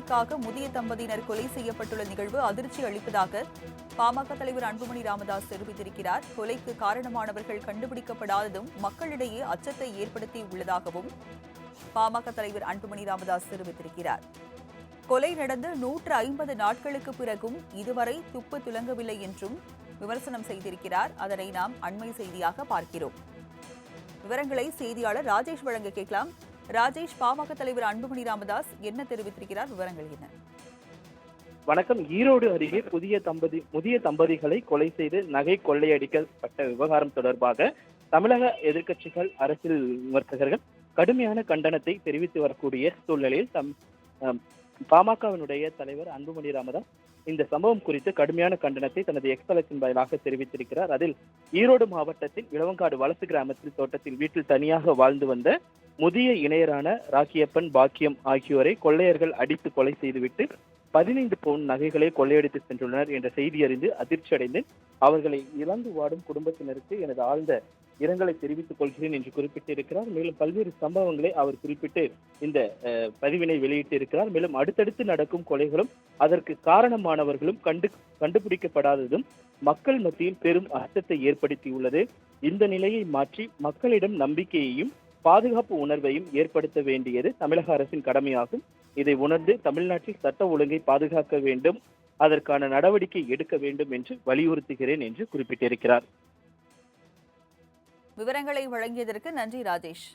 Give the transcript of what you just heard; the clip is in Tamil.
தேவைக்காக முதிய தம்பதியினர் கொலை செய்யப்பட்டுள்ள நிகழ்வு அதிர்ச்சி அளிப்பதாக பாமக தலைவர் அன்புமணி ராமதாஸ் தெரிவித்திருக்கிறார். கொலைக்கு காரணமானவர்கள் கண்டுபிடிக்கப்படாததும் மக்களிடையே அச்சத்தை ஏற்படுத்தி உள்ளதாகவும் பாமக தலைவர் அன்புமணி ராமதாஸ் தெரிவித்திருக்கிறார். கொலை நடந்து நூற்று ஐம்பது நாட்களுக்கு பிறகும் இதுவரை துப்பு துலங்கவில்லை என்றும் விமர்சனம் செய்திருக்கிறார். அதனை நாம் அண்மை செய்தியாக பார்க்கிறோம். விவரங்களை செய்தியாளர் ராஜேஷ் வழங்க கேட்கலாம். ராஜேஷ் பாமக தலைவர் அன்புமணி ராமதாஸ் என்ன தெரிவித்திருக்கிறார்? விவரங்கள் என்ன? வணக்கம். ஈரோடு அருகே புதிய தம்பதி முதிய தம்பதிகளை கொலை செய்து நகை கொள்ளையடிக்கப்பட்ட விவகாரம் தொடர்பாக தமிழக எதிர்க்கட்சிகள் அரசியல் விமர்சகர்கள் கடுமையான கண்டனத்தை தெரிவித்து வரக்கூடிய சூழ்நிலையில் தம் பாமகவினுடைய தலைவர் அன்புமணி ராமதாஸ் இந்த சம்பவம் குறித்து கடுமையான கண்டனத்தை தனது எக்ஸ்தலத்தின் வாயிலாக தெரிவித்திருக்கிறார். அதில் ஈரோடு மாவட்டத்தில் இளவங்காடு வலசு கிராமத்தில் தோட்டத்தில் வீட்டில் தனியாக வாழ்ந்து வந்த முதிய இணையரான ராக்கியப்பன் பாக்கியம் ஆகியோரை கொள்ளையர்கள் அடித்து கொலை செய்துவிட்டு பதினைந்து பவுன் நகைகளை கொள்ளையடித்து சென்றுள்ளனர் என்ற செய்தி அறிந்து அதிர்ச்சி அடைந்தேன். அவர்களை இழந்து வாடும் குடும்பத்தினருக்கு எனது ஆழ்ந்த இரங்கலை தெரிவித்துக் கொள்கிறேன் என்று குறிப்பிட்டிருக்கிறார். மேலும் பல்வேறு சம்பவங்களை அவர் குறிப்பிட்டு இந்த பதிவினை பதிவினை வெளியிட்டிருக்கிறார். மேலும் அடுத்தடுத்து நடக்கும் கொலைகளும் அதற்கு காரணமானவர்களும் கண்டு கண்டுபிடிக்கப்படாததும் மக்கள் மத்தியில் பெரும் அச்சத்தை ஏற்படுத்தியுள்ளது. இந்த நிலையை மாற்றி மக்களிடம் நம்பிக்கையையும் பாதுகாப்பு உணர்வையும் ஏற்படுத்த வேண்டியது தமிழக அரசின் கடமையாகும். இதை உணர்ந்து தமிழ்நாட்டில் சட்ட ஒழுங்கை பாதுகாக்க வேண்டும். அதற்கான நடவடிக்கை எடுக்க வேண்டும் என்று வலியுறுத்துகிறேன் என்று குறிப்பிட்டிருக்கிறார். விவரங்களை வழங்கியதற்கு நன்றி ராஜேஷ்.